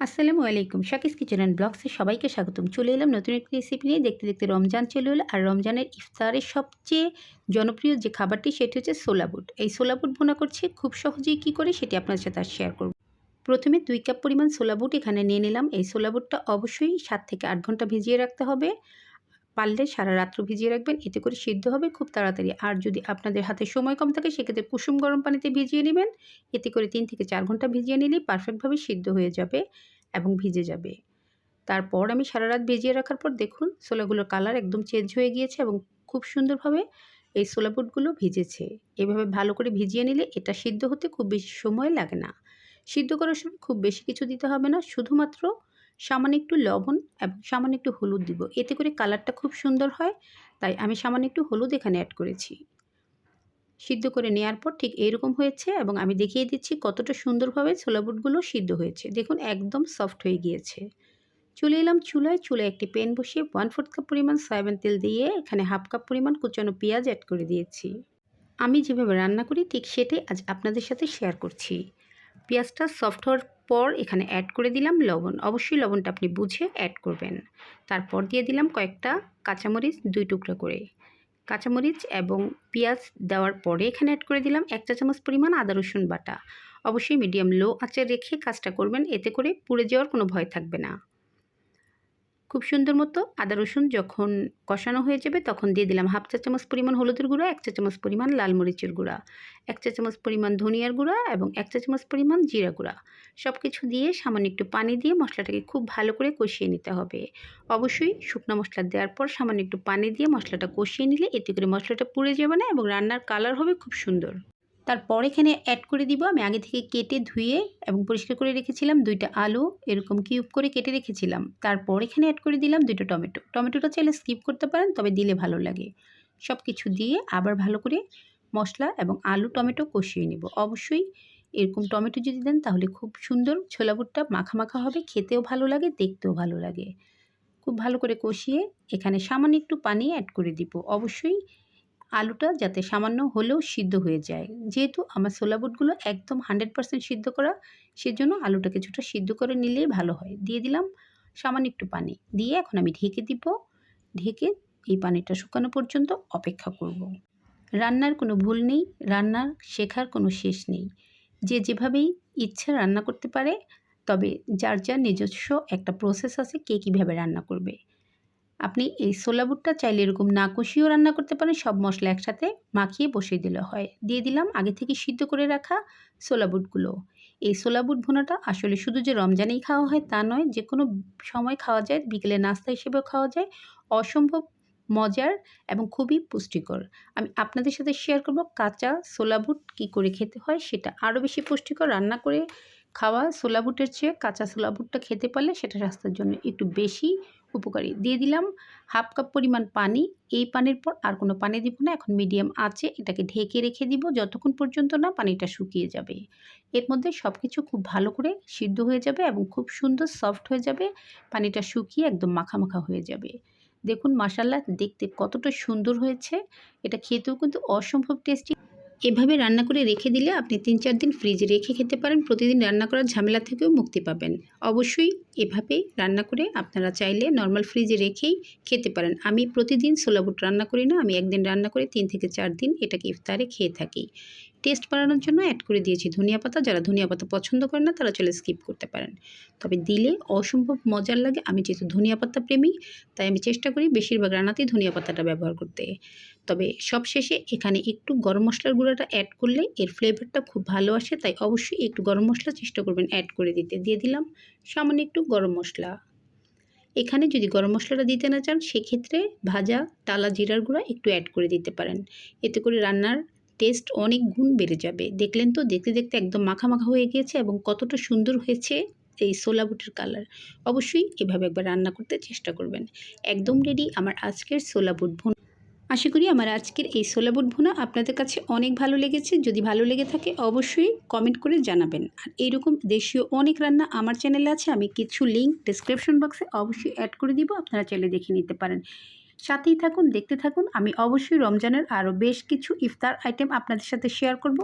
আসসালামু আলাইকুম। শাকিস kitchen and ব্লগসে সবাইকে স্বাগতম। চলে এলাম নতুন একটি রেসিপি নিয়ে। দেখতে দেখতে রমজান চলে এলো। আর রমজানের ইফতারের সবচেয়ে জনপ্রিয় যে খাবারটি, সেটি হচ্ছে সোলা বুট। এই সোলা বুট বোনা করছে। খুব সহজেই কী করে, সেটি আপনার সাথে আর শেয়ার করব। প্রথমে দুই কাপ পরিমাণ সোলা বুট এখানে নিয়ে নিলাম। এই সোলা বুটটা অবশ্যই সাত থেকে আট ঘণ্টা ভিজিয়ে রাখতে হবে। পারলে সারা রাত্র ভিজিয়ে রাখবেন, এতে করে সিদ্ধ হবে খুব তাড়াতাড়ি। আর যদি আপনাদের হাতে সময় কম থাকে, সেক্ষেত্রে কুসুম গরম পানিতে ভিজিয়ে নেবেন। এতে করে তিন থেকে চার ঘণ্টা ভিজিয়ে নিলেই পারফেক্টভাবে সিদ্ধ হয়ে যাবে এবং ভিজে যাবে। তারপর আমি সারা রাত ভিজিয়ে রাখার পর দেখুন, ছোলাগুলোর কালার একদম চেঞ্জ হয়ে গিয়েছে এবং খুব সুন্দরভাবে এই ছোলা বুটগুলো ভিজেছে। এভাবে ভালো করে ভিজিয়ে নিলে এটা সিদ্ধ হতে খুব বেশি সময় লাগে না। সিদ্ধ করার সময় খুব বেশি কিছু দিতে হবে না, শুধুমাত্র সামান্য একটু লবণ এবং সামান্য একটু হলুদ দিব। এতে করে কালারটা খুব সুন্দর হয়, তাই আমি সামান্য একটু হলুদ এখানে অ্যাড করেছি। সিদ্ধ করে নেওয়ার পর ঠিক এইরকম হয়েছে এবং আমি দেখিয়ে দিচ্ছি কতটা সুন্দরভাবে ছোলা বুটগুলো সিদ্ধ হয়েছে। দেখুন একদম সফট হয়ে গিয়েছে। চলে এলাম চুলায় চুলায় একটি প্যান বসিয়ে ওয়ান ফোর্থ কাপ পরিমাণ সয়াবিন তেল দিয়ে এখানে হাফ কাপ পরিমাণ কুচানো পেঁয়াজ অ্যাড করে দিয়েছি। আমি যেভাবে রান্না করি ঠিক সেটাই আজ আপনাদের সাথে শেয়ার করছি। পেঁয়াজটা সফট হওয়ার পর এখানে অ্যাড করে দিলাম লবণ। অবশ্যই লবণটা আপনি বুঝে অ্যাড করবেন। তারপর দিয়ে দিলাম কয়েকটা কাঁচামরিচ, দুই টুকরা করে। কাঁচামরিচ এবং পেঁয়াজ দেওয়ার পরে এখানে অ্যাড করে দিলাম এক চা চামচ পরিমাণ আদা, রসুন বাটা। অবশ্যই মিডিয়াম লো আঁচে রেখে কাজটা করবেন, এতে করে পুড়ে যাওয়ার কোনো ভয় থাকবে না। খুব সুন্দর মতো আদা, রসুন যখন কষানো হয়ে যাবে তখন দিয়ে দিলাম হাফ চা চামচ পরিমাণ হলুদের গুঁড়া, এক চা চামচ পরিমাণ লাল মরিচের গুঁড়া, এক চা চামচ পরিমাণ ধনিয়ার গুঁড়া এবং এক চা চামচ পরিমাণ জিরা গুঁড়া। সব কিছু দিয়ে সামান্য একটু পানি দিয়ে মশলাটাকে খুব ভালো করে কষিয়ে নিতে হবে। অবশ্যই শুকনো মশলা দেওয়ার পর সামান্য একটু পানি দিয়ে মশলাটা কষিয়ে নিলে এতে করে মশলাটা পুড়ে যাবে না এবং রান্নার কালার হবে খুব সুন্দর। তারপর এখানে অ্যাড করে দিব। আমি আগে থেকে কেটে ধুয়ে এবং পরিষ্কার করে রেখেছিলাম দুইটা আলু, এরকম কিউব করে কেটে রেখেছিলাম। তারপর এখানে অ্যাড করে দিলাম দুটো টমেটো। টমেটোটা চাইলে স্কিপ করতে পারেন, তবে দিলে ভালো লাগে। সব কিছু দিয়ে আবার ভালো করে মশলা এবং আলু, টমেটো কষিয়ে নেব। অবশ্যই এরকম টমেটো যদি দেন তাহলে খুব সুন্দর ছোলা বুটটা মাখা মাখা হবে, খেতেও ভালো লাগে, দেখতেও ভালো লাগে। খুব ভালো করে কষিয়ে এখানে সামান্য একটু পানি অ্যাড করে দিব। অবশ্যই আলুটা যাতে সামান্য হলেও সিদ্ধ হয়ে যায়। যেহেতু আমার ছোলা বুটগুলো একদম হান্ড্রেড পারসেন্ট সিদ্ধ করা, সেজন্য আলুটা কিছুটা সিদ্ধ করে নিলেই ভালো হয়। দিয়ে দিলাম সামান্য একটু পানি। দিয়ে এখন আমি ঢেকে দিব। ঢেকে এই পানিটা শুকানো পর্যন্ত অপেক্ষা করব। রান্নার কোনো ভুল নেই রান্নার শেখার কোনো শেষ নেই। যে যেভাবেই ইচ্ছা রান্না করতে পারে, তবে যার যার নিজস্ব একটা প্রসেস আছে কে কীভাবে রান্না করবে। আপনি এই ছোলা বুটটা চাইলে এরকম না কষিয়েও রান্না করতে পারেন। সব মশলা একসাথে মাখিয়ে বসিয়ে দিলে হয়। দিয়ে দিলাম আগে থেকে সিদ্ধ করে রাখা ছোলা বুটগুলো। এই ছোলা বুট ভুনাটা আসলে শুধু যে রমজানেই খাওয়া হয় তা নয়, যে কোনো সময় খাওয়া যায়, বিকেলে নাস্তা হিসেবেও খাওয়া যায়। অসম্ভব মজার এবং খুবই পুষ্টিকর। আমি আপনাদের সাথে শেয়ার করব কাঁচা ছোলা বুট কী করে খেতে হয় সেটা। আরও বেশি পুষ্টিকর রান্না করে খাওয়া ছোলা বুটের চেয়ে কাঁচা ছোলা বুটটা খেতে পারলে সেটা স্বাস্থ্যের জন্য একটু বেশি উপকারী। দিয়ে দিলাম হাফ কাপ পরিমাণ পানি। এই পানির পর আর কোনো পানি দিব না। এখন মিডিয়াম আছে এটাকে ঢেকে রেখে দিব। যতক্ষণ পর্যন্ত না পানিটা শুকিয়ে যাবে। এর মধ্যে সব কিছু খুব ভালো করে সিদ্ধ হয়ে যাবে এবং খুব সুন্দর সফট হয়ে যাবে। পানিটা শুকিয়ে একদম মাখা মাখা হয়ে যাবে। দেখুন মাসাল্লা দেখতে কতটা সুন্দর হয়েছে। এটা খেতেও কিন্তু অসম্ভব টেস্টি। এভাবে রান্না করে রেখে দিলে আপনি তিন চার দিন ফ্রিজে রেখে খেতে পারেন। প্রতিদিন রান্না করার ঝামেলা থেকেও মুক্তি পাবেন। অবশ্যই এভাবে রান্না করে আপনারা চাইলে নর্মাল ফ্রিজে রেখেই খেতে পারেন। আমি প্রতিদিন সোলাবুট রান্না করি না, আমি একদিন রান্না করে তিন থেকে চার দিন এটাকে ইফতারে খেয়ে থাকি। টেস্ট বাড়ানোর জন্য অ্যাড করে দিয়েছি। ধনিয়া পাতা, যারা ধনিয়া পাতা পছন্দ করে না, তারা চলে স্কিপ করতে পারেন। তবে দিলে অসম্ভব মজার লাগে। আমি যেহেতু ধনিয়া পাতা প্রেমী, তাই আমি চেষ্টা করি বেশিরভাগ রান্নাতেই ধনিয়া পাতাটা ব্যবহার করতে। তবে সবশেষে এখানে একটু গরম মশলার গুঁড়োটা অ্যাড করলে এর ফ্লেভারটা খুব ভালো আসে, তাই অবশ্যই একটু গরম মশলা চেষ্টা করবেন অ্যাড করে দিতে। দিয়ে দিলাম সামান্য একটু গরম মশলা। এখানে যদি গরম মশলাটা দিতে না চান, সেক্ষেত্রে ভাজা, টালা, জিরার গুঁড়া একটু অ্যাড করে দিতে পারেন। এতে করে রান্নার টেস্ট অনেক গুণ বেড়ে যাবে। দেখলেন তো? দেখতে দেখতে একদম মাখা মাখা হয়ে গিয়েছে এবং কতটা সুন্দর হয়েছে এই সোলা বুটের কালার অবশ্যই এভাবে একবার রান্না করতে চেষ্টা করবেন। একদম রেডি আমার আজকের সোলা বুট ভুনা। আশা করি আমার আজকের এই সোলা বুট ভুনা আপনাদের কাছে অনেক ভালো লেগেছে। যদি ভালো লেগে থাকে অবশ্যই কমেন্ট করে জানাবেন। আর এইরকম দেশীয় অনেক রান্না আমার চ্যানেলে আছে। আমি কিছু লিঙ্ক ডিসক্রিপশন বক্সে অবশ্যই অ্যাড করে দিব। আপনারা চাইলে দেখে নিতে পারেন। সাথেই থাকুন, দেখতে থাকুন। আমি অবশ্যই রমজানের আরও বেশ কিছু ইফতার আইটেম আপনাদের সাথে শেয়ার করব।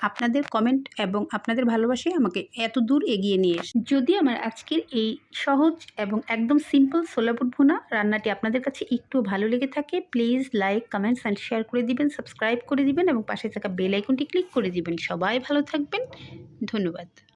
আপনাদের কমেন্ট এবং আপনাদের ভালোবাসাই আমাকে এত দূর এগিয়ে নিয়ে এসে। যদি আমার আজকের এই সহজ এবং একদম সিম্পল সোলাপুট ভুনা রান্নাটি আপনাদের কাছে একটু ভালো লেগে থাকে please like comments and share করে দিবেন সাবস্ক্রাইব করে দিবেন এবং পাশে থাকা বেল আইকনটি ক্লিক করে দিবেন। সবাই ভালো থাকবেন। ধন্যবাদ।